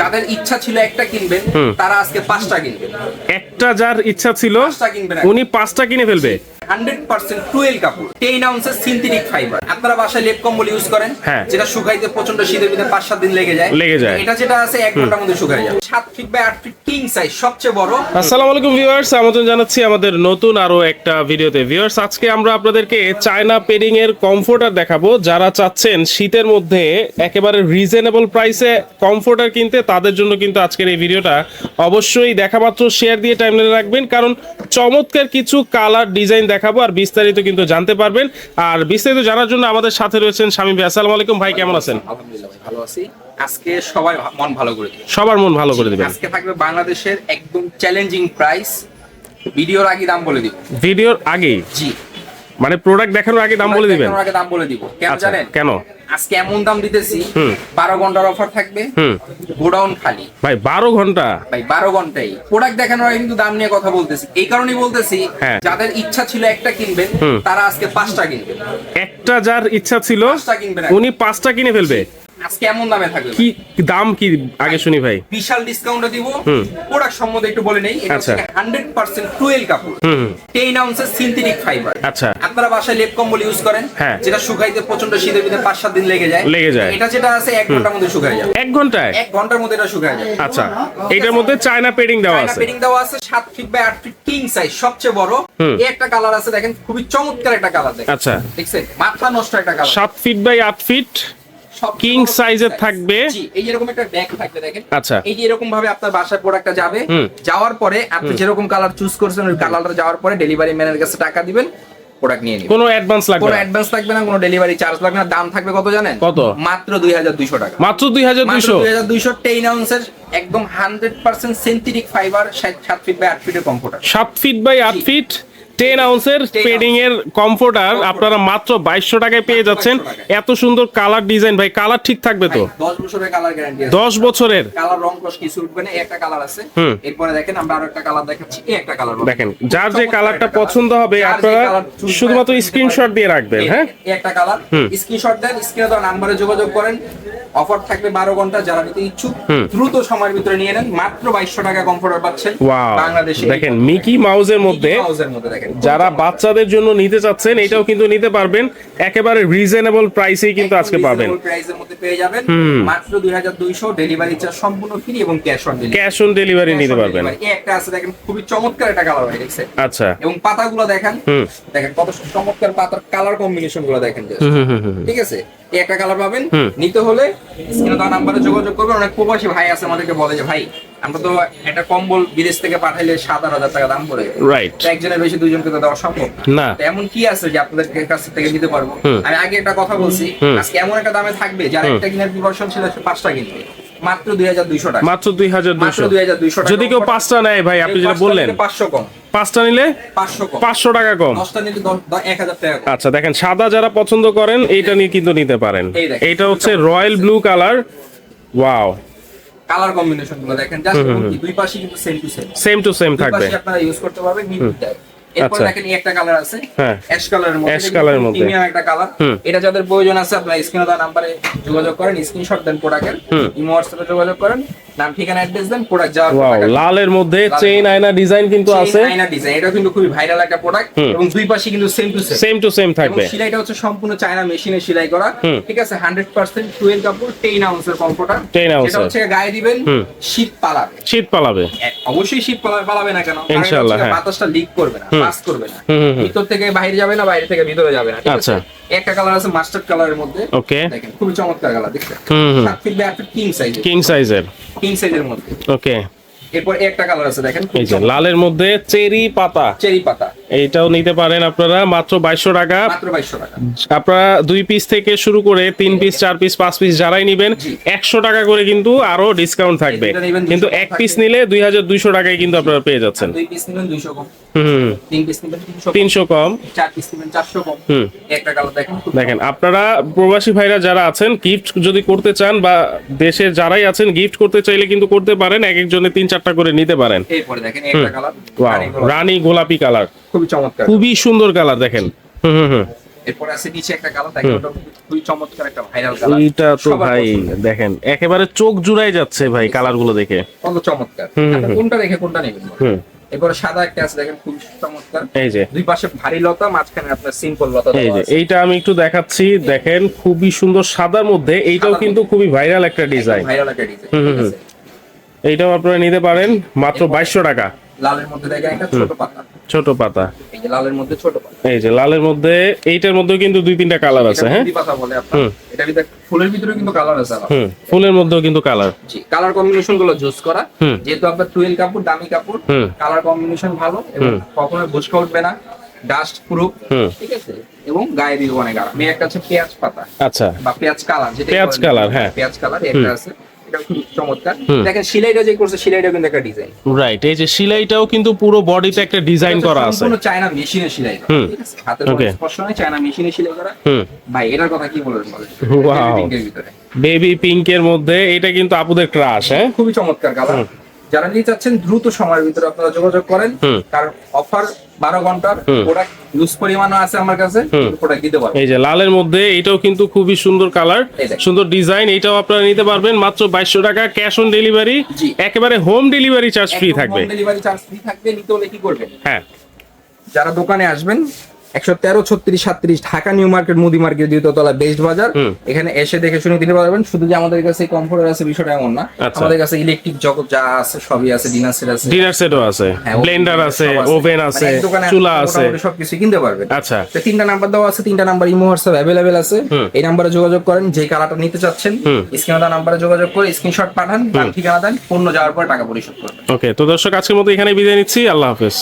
যাদের ইচ্ছা ছিল একটা কিনবেন তারা আজকে পাঁচটা কিনবেন। একটা যার ইচ্ছা ছিল উনি পাঁচটা কিনে ফেলবে। হান্ড্রেড পার্সেন্ট টুয়েল কাপড় টেন আউন্সের সিনথেটিক ফাইবার আপনারা বাসায় লেপ কম্বল ইউজ করেন হ্যাঁ। যেটা শুকাইতে প্রচণ্ড শীতের ভিতরে পাঁচ সাত দিন লেগে যায়। লেগে যায়। এটা যেটা আছে এক ঘণ্টার মধ্যে শুকায় যায়। সাত ফিট বাই আট ফিট কিং সাইজ সবচেয়ে বড়। আসসালামু আলাইকুম ভিউয়ার্স আমন্ত্রণ জানাচ্ছি আমাদের নতুন আরও একটা ভিডিওতে। ভিউয়ার্স আজকে আমরা আপনাদেরকে চায়না পেডিং এর কমফোর্টার দেখাবো। যারা চাচ্ছেন শীতের মধ্যে একেবারে রিজনেবল প্রাইসে কমফোর্টার কিনতে তাদের জন্য কিন্তু আজকের এই ভিডিওটা অবশ্যই দেখা মাত্র শেয়ার দিয়ে টাইমলাইনে রাখবেন কারণ চমৎকার কিছু কালার ডিজাইন দেখাবো আর বিস্তারিত কিন্তু জানতে পারবেন। আর বিস্তারিত জানার জন্য আমাদের সাথে রয়েছেন স্বামী ভাই। আসসালামু আলাইকুম ভাই কেমন আছেন? আলহামদুলিল্লাহ ভালো আছি। আজকে সবাই মন ভালো করে দিবে সবার মন ভালো করে দিবেন। আজকে থাকবে বাংলাদেশের একদম চ্যালেঞ্জিং প্রাইস ভিডিওর আগে দাম বলে দিব। ভিডিওর আগেই? জি। মানে প্রোডাক্ট দেখানোর আগে দাম বলে দিবেন? আগে দাম বলে দিব। কেন আচ্ছা জানেন? কেন? আজকে এমন দাম দিতেছি হুম। বারো ঘণ্টার অফার থাকবে গোডাউন খালি। ভাই বারো ঘণ্টা? ভাই বারো ঘন্টাই। প্রোডাক্ট দেখানোর আগে কিন্তু দাম নিয়ে কথা বলতেছি। এই কারণেই বলতেছি হ্যাঁ। যাদের ইচ্ছা ছিল একটা কিনবেন তারা আজকে পাঁচটা কিনবেন। একটা যার ইচ্ছা ছিল উনি পাঁচটা কিনে ফেলবে। আজকে এমন দামে থাকবে কি দাম কি আগে শুনি ভাই? বিশাল ডিসকাউন্টে দিব। প্রোডাক্ট সম্বন্ধে একটু বলে নেই। এটা আচ্ছা। হান্ড্রেড পার্সেন্ট টুয়েল কাপড়। হুম হুম, টেন আউন্সের সিনথেটিক ফাইবার আচ্ছা। আপনারা বাসায় লেপ কম্বল ইউজ করেন। হ্যাঁ। যেটা শুকাইতে প্রচণ্ড শীতের ভিতরে পাঁচ সাত দিন লেগে যায়। লেগে যায়। এটা যেটা আছে এক ঘণ্টার মধ্যে শুকায় যায়। এক ঘন্টায়? এক ঘণ্টার মধ্যে এটা শুকায় যায়। আচ্ছা। এটার মধ্যে চায়না পেডিং দেওয়া চায়না আছে। পেডিং দেওয়া আছে সাত ফিট বাই আট ফিট কিং সাইজ সবচেয়ে বড়। এই একটা কালার আছে দেখেন খুবই চমৎকার একটা কালার দেখেন। আচ্ছা। দেখছেন? মাথা নষ্ট একটা কালার সাত ফিট বাই আট ফিট size এর থাকবে। এই যেরকম একটা ব্যাগ থাকবে দেখেন। আচ্ছা। এই যে এরকম ভাবে আপনার বাসায় প্রোডাক্টটা যাবে যাওয়ার পরে আপনি যেরকম কালার চুজ করছেন ওই কালারটা যাওয়ার পরে ডেলিভারি ম্যানের কাছে টাকা দিবেন প্রোডাক্ট নিয়ে নিবেন। কোনো অ্যাডভান্স লাগবে কোনো অ্যাডভান্স লাগবে না কোনো ডেলিভারি চার্জ লাগবে না। দাম থাকবে কত জানেন? কত? মাত্র দুই হাজার দুইশো টাকা। মাত্র দুই হাজার মাত্র দুইশো দুই হাজার দুইশো টেন আউন্সের একদম হান্ড্রেড পার্সেন্ট সেন্থেটিক ফাইবার সাত ফিট বাই আট ফিটের কম্পিউটার সাত ফিট বাই আট ফিট টেন আউন্সের 10 পেডিং এর কমফোর্টার আপনারা মাত্র বাইশশো টাকায় পেয়ে যাচ্ছেন এত সুন্দর কালার ডিজাইন ভাই কালার ঠিক থাকবে তো? দশ বছরের কালার গ্যারান্টি দশ বছরের? কালার রং কস কিছু উঠবে না একটা কালার আছে। এরপরে দেখেন আমরা আরও একটা কালার দেখাচ্ছি একটা কালার দেখেন যার যে কালারটা পছন্দ হবে আপনারা শুধুমাত্র স্ক্রিনশট দিয়ে রাখবেন হ্যাঁ? একটা কালার স্ক্রিনশট দেন স্ক্রিনে দেওয়া নাম্বারে যোগাযোগ করেন। অফার থাকবে বারো ঘণ্টা যারা নিতে ইচ্ছুক দ্রুত সময়ের ভিতরে নিয়ে নেন। মাত্র বাইশশো টাকা কমফোর্টার পাচ্ছেন বাংলাদেশে। দেখেন মিকি মাউজের মধ্যে হাউসের মধ্যে দেখেন। যারা বাচ্চাদের জন্য নিতে চাচ্ছেন এটাও কিন্তু নিতে পারবেন। একেবারে রিজনেবল প্রাইসেই কিন্তু আজকে পাবেন। প্রাইসের মধ্যে পেয়ে যাবেন। মাত্র দুই হাজার দুইশো ডেলিভারি চার্জ সম্পূর্ণ ফ্রি এবং cash on delivery cash on delivery নিতে পারবেন। এই একটা আছে দেখেন খুবই চমৎকার একটা কালার হয় দেখছেন? আচ্ছা। এবং পাতাগুলো দেখেন। দেখেন কত চমৎকার পাতার কালার কম্বিনেশনগুলো দেখেন। ঠিক আছে? এই একটা কালার পাবেন। নিতে হলে স্ক্রিনে দেওয়া নাম্বারে যোগাযোগ করবেন। অনেক প্রবাসী ভাই আছে আমাদেরকে বলে যে ভাই আমরা তো একটা কম্বল বিদেশ থেকে পাঠাইলে সাত আট হাজার টাকা দাম পড়ে রাইট একজনের বেশি দুইজনকে তো দেওয়া সম্ভব না। তো এমন কি আছে যে আপনাদের কাছ থেকে নিতে পারব? আমি আগে একটা কথা বলছি আজকে এমন একটা দামে থাকবে যার একটা কিনার প্রিপারেশন ছিল পাঁচটা কিনবে। মাত্র দুই হাজার দুইশো টাকা। মাত্র দুই হাজার মাত্র দুইশো দুই হাজার দুইশো টাকা যদি কেউ পাঁচটা নেয় ভাই আপনি যেটা বললেন পাঁচশো কম। পাঁচটা নিলে পাঁচশো টাকা কম। আচ্ছা দেখেন সাদা যারা পছন্দ করেন এইটা নিয়ে কিন্তু নিতে পারেন। এই এইটা হচ্ছে royal blue colour. Wow. Colour কম্বিনেশনগুলো দেখেন জাস্ট দুই পাশে কিন্তু same to same same to same থাকবে। আপনারা ইউজ করতে পারবেন এরপর আচ্ছা। দেখেন একটা কালার আছে। হ্যাঁ। অ্যাশ কালারের মধ্যে অ্যাশ কালারের মধ্যে। প্রিমিয়াম একটা কালার এটা যাদের প্রয়োজন আছে আপনারা স্ক্রিনে দেওয়া নাম্বারে যোগাযোগ করেন স্ক্রিনশট দেন প্রোডাক্টের ইমো হোয়াটসঅ্যাপে যোগাযোগ করেন নাম ঠিকানা অ্যাড্রেস দেন প্রোডাক্ট যাওয়ার পর ওয়াও টাকা দিন। লালের মধ্যে। চেইন আয়না ডিজাইন কিন্তু আছে। আয়না ডিজাইন এটা কিন্তু খুবই ভাইরাল একটা প্রোডাক্ট এবং দুই পাশে কিন্তু same to same same to same থাকবে। সেলাইটা হচ্ছে সম্পূর্ণ চায়না মেশিনে সেলাই করা। ঠিক আছে? হান্ড্রেড পার্সেন্ট টুয়েল কাপড় টেন আউন্সের কম্পিউটার 10 ounce এটা হচ্ছে গায়ে দিবেন। শীত পালাবে। শীত পালাবে। অবশ্যই শীত পালাবে পালাবে না কেন? ইনশাআল্লাহ, হ্যাঁ। বাতাসটা লিক করবে না। পাস করবে না। ভিতর থেকে বাইরে যাবে না বাইরে থেকে ভিতরে যাবে না আচ্ছা। একটা কালার আছে মাস্টার্ড কালারের মধ্যে। ওকে দেখেন খুবই চমৎকার কালার দেখতে হুম সাত ফিট বাই আট কিং সাইজ কিং সাইজের কিং সাইজের মধ্যে। ওকে এরপর একটা কালার আছে দেখেন এই যে লালের মধ্যে চেরি পাতা। চেরি পাতা। এইটাও নিতে পারেন আপনারা মাত্র বাইশশো টাকা। আপনারা দুই পিস থেকে শুরু করে তিন পিস চার পিস পাঁচ পিস যারাই নিবেন একশো টাকা করে কিন্তু আরও ডিসকাউন্ট থাকবে। কিন্তু এক পিস নিলে দুই হাজার দুইশো টাকায় কিন্তু আপনারা পেয়ে যাচ্ছেন। হুম তিনশো কম। হুম। দেখেন আপনারা প্রবাসী ভাইরা যারা আছেন গিফট যদি করতে চান বা দেশের যারাই আছেন গিফট করতে চাইলে কিন্তু করতে পারেন এক একজনে তিন চারটা করে নিতে পারেন। রানী গোলাপি। কালার খুবই চমৎকার খুবই সুন্দর কালার দেখেন। হুম হুম হুম। এরপরে আছে নিচে একটা কালার দেখেন ওটা খুবই চমৎকার একটা ভাইরাল কালার। এইটা তো ভাই দেখেন একেবারে চোখ জুড়াই যাচ্ছে ভাই কালারগুলো দেখে। কত চমৎকার। হুম। কোনটা রেখে কোনটা নেবেন? এরপরে সাদা একটা আছে দেখেন খুব চমৎকার। এই যে। দুই পাশে ভারী লতা মাঝখানে আপনার সিম্পল লতা এই যে এইটা আমি একটু দেখাচ্ছি দেখেন খুবই সুন্দর সাদার মধ্যে এইটাও কিন্তু খুবই ভাইরাল একটা ডিজাইন ভাইরাল একটা ডিজাইন হুম, হুম, এইটাও আপনারা নিতে পারেন মাত্র বাইশশো টাকা। লালের মধ্যে দেখেন একটা ছোট পাতা। ছোট পাতা। এই যে লালের মধ্যে ছোট পাতা। এই যে লালের মধ্যে এইটার মধ্যেও কিন্তু দুই তিনটা কালার আছে হ্যাঁ? পাতা বলে আপনার। এটা ভিতরে ফুলের ভিতরে কিন্তু কালার আছে হুম ফুলের মধ্যেও কিন্তু কালার। জি কালার কম্বিনেশনগুলো জুস করা। যেহেতু আপনার টুয়েল কাপড় দামি কাপড় কালার কম্বিনেশন ভালো এবং কখনো বুঝকা উঠবে না। ডাস্ট প্রুফ ঠিক আছে? এবং গায়ে দিব অনেক আরাম একটা হচ্ছে পেঁয়াজ পাতা আচ্ছা। বা পেঁয়াজ কালার যেটা পেঁয়াজ colour, হ্যাঁ। পেঁয়াজ কালার একটা আছে। এটা খুব চমৎকার। দেখেন সিলাইটা যে করছে সিলাইটা কিন্তু একটা ডিজাইন রাইট এই যে সেলাইটাও কিন্তু পুরো বডিতে একটা ডিজাইন করা আছে। চায়না মেশিনে সেলাই করা, হুম। হাতের স্পর্শ চায়না মেশিনে সেলাই করা। হুম। ভাই এটার কথা কি বলবেন বলেন. ভিতরে। বেবি পিঙ্কের মধ্যে এটা কিন্তু আপুদের ক্রাশ হ্যাঁ? খুবই চমৎকার কালার যারা নিতে চাচ্ছেন দ্রুত সময়ের ভিতরে আপনারা যোগাযোগ করেন। কারণ অফার বারো ঘণ্টার। প্রোডাক্ট ইউজ পরিমাণও আছে আমার কাছে প্রোডাক্ট দিতে পারব এই যে লালের মধ্যে এটাও কিন্তু খুবই সুন্দর কালার সুন্দর ডিজাইন এটাও আপনারা নিতে পারবেন মাত্র বাইশশো টাকা ক্যাশ অন ডেলিভারি একেবারে হোম ডেলিভারি চার্জ ফ্রি থাকবে। ডেলিভারি চার্জ ফ্রি থাকবে নিতে হলে কি করবেন? হ্যাঁ। যারা দোকানে আসবেন একশো তেরো ছত্রিশ সাত্রিশ ঢাকা নিউ মার্কেট মুদি মার্কেট দ্বিতীয়তলা বেস্ট বাজার এখানে এসে দেখে শুনে দিতে পারবেন। শুধু যে আমাদের কাছে কমফোর্টার আছে বিষয়টা এমন না। আচ্ছা। আমাদের কাছে ইলেকট্রিক জগৎ যা আছে সবই আছে ডিনার সেট আছে। ডিনার সেটও আছে। হ্যাঁ, ব্লেন্ডার আছে ওভেন মানে আছে চুলা আছে সবকিছু কিনতে পারবেন। আচ্ছা। তো তিনটা নাম্বার দেওয়া আছে তিনটা নাম্বার ইমো হোয়াটসঅ্যাপ অ্যাভেলেবেল আছে। এই নাম্বারে যোগাযোগ করেন যে কালারটা নিতে চাচ্ছেন। স্ক্রিনে দেওয়া নাম্বারে যোগাযোগ করে স্ক্রিনশট পাঠান ঠিকানা দেন পণ্য যাওয়ার পর টাকা পরিশোধ করবেন। ওকে তো দর্শক আজকের মতো এখানে বিদায় নিচ্ছি। আল্লাহ হাফেজ।